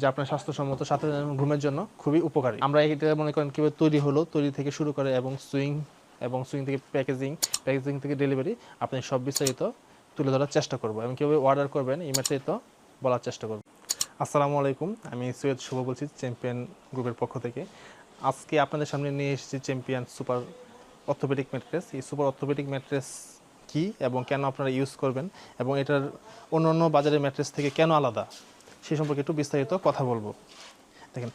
যা আপনার স্বাস্থ্যসম্মত সাথে ঘুমের জন্য খুবই উপকারী। আমরা এটা মনে করেন কীভাবে তৈরি হলো, তৈরি থেকে শুরু করে এবং সুইং এবং সুইং থেকে প্যাকেজিং প্যাকেজিং থেকে ডেলিভারি আপনি সব বিস্তারিত তুলে ধরার চেষ্টা করব এবং কীভাবে অর্ডার করবেন এই বিস্তারিত বলার চেষ্টা করব। আসসালামু আলাইকুম, আমি সৈয়দ শুভ বলছি চ্যাম্পিয়ন গ্রুপের পক্ষ থেকে। আজকে আপনাদের সামনে নিয়ে এসেছি চ্যাম্পিয়ন সুপার অর্থোপেডিক ম্যাট্রেস। এই সুপার অর্থোপেডিক ম্যাট্রেস কি এবং কেন আপনারা ইউজ করবেন এবং এটার অন্য অন্য বাজারের ম্যাট্রেস থেকে কেন আলাদা? সেই সম্পর্কে একটু বিস্তারিত কথা বলব। দেখেন,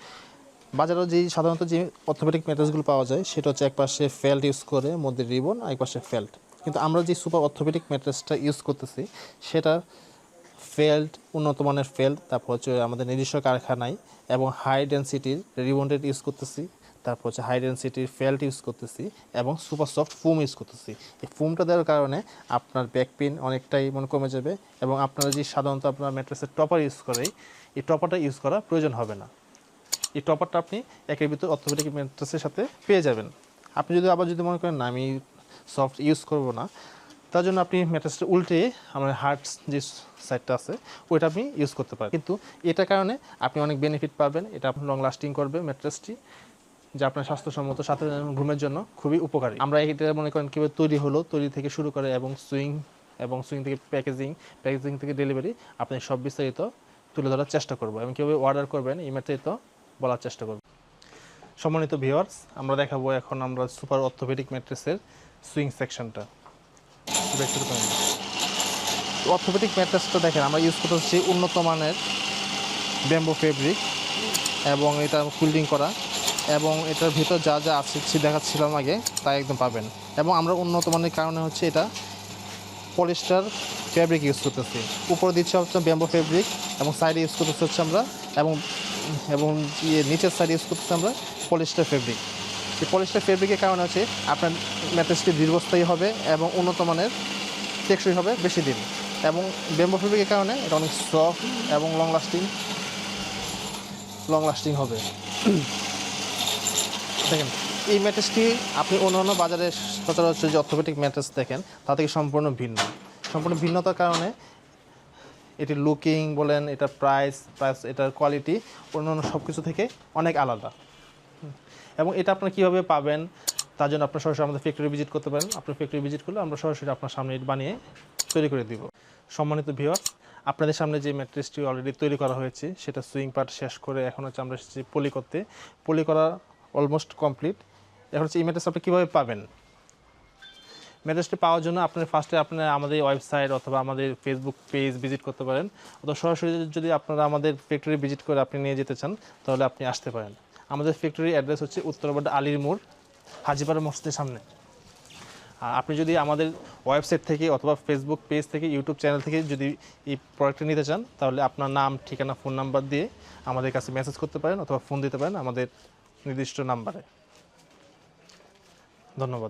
বাজারে যে সাধারণত যে অর্থোপেডিক ম্যাট্রেসগুলো পাওয়া যায়, সেটা হচ্ছে একপাশে ফেল্ট ইউজ করে, মধ্যে রিবন, আর একপাশে ফেল্ট। কিন্তু আমরা যে সুপার অর্থোপেডিক ম্যাট্রেসটা ইউজ করতেছি, সেটা ফেল্ট, উন্নত মানের ফেল্ট, তারপর হচ্ছে আমাদের নিজস্ব কারখানায় এবং হাই ডেন্সিটির রিবন্ডেড ইউজ করতেছি। তারপর হচ্ছে হাই ডেন্সিটির ফেল্ট ইউজ করতেছি এবং সুপার সফট ফোম ইউজ করতেছি। এই ফোমটা দেওয়ার কারণে আপনার ব্যাক পেন অনেকটাই মনে কমে যাবে এবং আপনারা যে সাধারণত আপনার ম্যাট্রেসের টপার ইউজ করে, এই টপারটা ইউজ করা প্রয়োজন হবে না। এই টপারটা আপনি একের ভিতর অর্থোপেডিক ম্যাট্রেসের সাথে পেয়ে যাবেন। আপনি যদি আবার যদি মনে করেন আমি সফট ইউজ করব না, তার জন্য আপনি ম্যাট্রেসটা উল্টে আমার হার্ট যে সাইডটা আছে, ওইটা আপনি ইউজ করতে পারেন। কিন্তু এটার কারণে আপনি অনেক বেনিফিট পাবেন, এটা আপনার লং লাস্টিং করবে ম্যাট্রেসটি যা আপনার স্বাস্থ্যসম্মত সাথে ঘুমের জন্য খুবই উপকারী। আমরা এটা মনে করেন কীভাবে তৈরি হলো, তৈরি থেকে শুরু করে এবং সুইং এবং সুইং থেকে প্যাকেজিং প্যাকেজিং থেকে ডেলিভারি আপনি সব বিস্তারিত তুলে ধরার চেষ্টা করব এবং কীভাবে অর্ডার করবেন এই বিস্তারিত বলার চেষ্টা করব। সম্মানিত ভিওয়ার্স আমরা দেখাবো এখন আমরা সুপার অর্থোপেডিক ম্যাট্রেসের সুইং সেকশনটা। অর্থোপেডিক ম্যাট্রেসটা দেখেন, আমরা ইউজ করতে হচ্ছে উন্নত মানের ব্যাম্বো ফেব্রিক এবং এটা ফিল্ডিং করা। এবং এটার ভিতর যা যা আছে দেখাচ্ছিলাম আগে তা একদম পাবেন। এবং আমরা উন্নত মানের কারণে হচ্ছে এটা পলিস্টার ফেব্রিক ইউজ করতেছি। উপরে দিচ্ছে হচ্ছে ব্যাম্বো ফেব্রিক এবং সাইডে ইউজ করতেছি হচ্ছে আমরা, এবং এবং ইয়ে নিচের সাইডে ইউজ করতেছি আমরা পলিস্টার ফেব্রিক এই পলিস্টার ফেব্রিকের কারণে হচ্ছে আপনার ম্যাট্রেসটি দীর্ঘস্থায়ী হবে এবং উন্নত মানের টেকসই হবে বেশি দিন। এবং ব্যাম্বো ফেব্রিকের কারণে এটা অনেক সফট এবং লং লাস্টিং লং লাস্টিং হবে। দেখেন, এই ম্যাট্রেসটি আপনি অন্যান্য বাজারে সচরাচর যে অর্থোপেডিক ম্যাট্রেস দেখেন, তা থেকে সম্পূর্ণ ভিন্ন। সম্পূর্ণ ভিন্নতার কারণে এটি লুকিং বলেন, এটার প্রাইস প্রাইস এটার কোয়ালিটি অন্যান্য সব কিছু থেকে অনেক আলাদা। এবং এটা আপনারা কীভাবে পাবেন, তার জন্য আপনার সরাসরি আমাদের ফ্যাক্টরি ভিজিট করতে পারেন। আপনার ফ্যাক্টরি ভিজিট করলে আমরা সরাসরি আপনার সামনে এটা বানিয়ে তৈরি করে দিব। সম্মানিত ভিউয়ার্স আপনাদের সামনে যে ম্যাট্রেসটি অলরেডি তৈরি করা হয়েছে, সেটা সুইং পার্ট শেষ করে এখন হচ্ছে আমরা এসেছি পলি করতে পলি করা অলমোস্ট কমপ্লিট এখন হচ্ছে এই ম্যাট্রেস আপনি কীভাবে পাবেন? ম্যাট্রেসটি পাওয়ার জন্য আপনার ফার্স্টে আপনার আমাদের ওয়েবসাইট অথবা আমাদের ফেসবুক পেজ ভিজিট করতে পারেন। অথবা সরাসরি যদি আপনারা আমাদের ফ্যাক্টরি ভিজিট করে আপনি নিয়ে যেতে চান, তাহলে আপনি আসতে পারেন। আমাদের ফ্যাক্টরি অ্যাড্রেস হচ্ছে উত্তরবাড্ডা আলির মোড়, হাজিপাড়া মসজিদের সামনে। আপনি যদি আমাদের ওয়েবসাইট থেকে অথবা ফেসবুক পেজ থেকে ইউটিউব চ্যানেল থেকে যদি এই প্রোডাক্টটি নিতে চান, তাহলে আপনার নাম, ঠিকানা ফোন নাম্বার দিয়ে আমাদের কাছে মেসেজ করতে পারেন অথবা ফোন দিতে পারেন আমাদের নির্দিষ্ট নাম্বারে। ধন্যবাদ।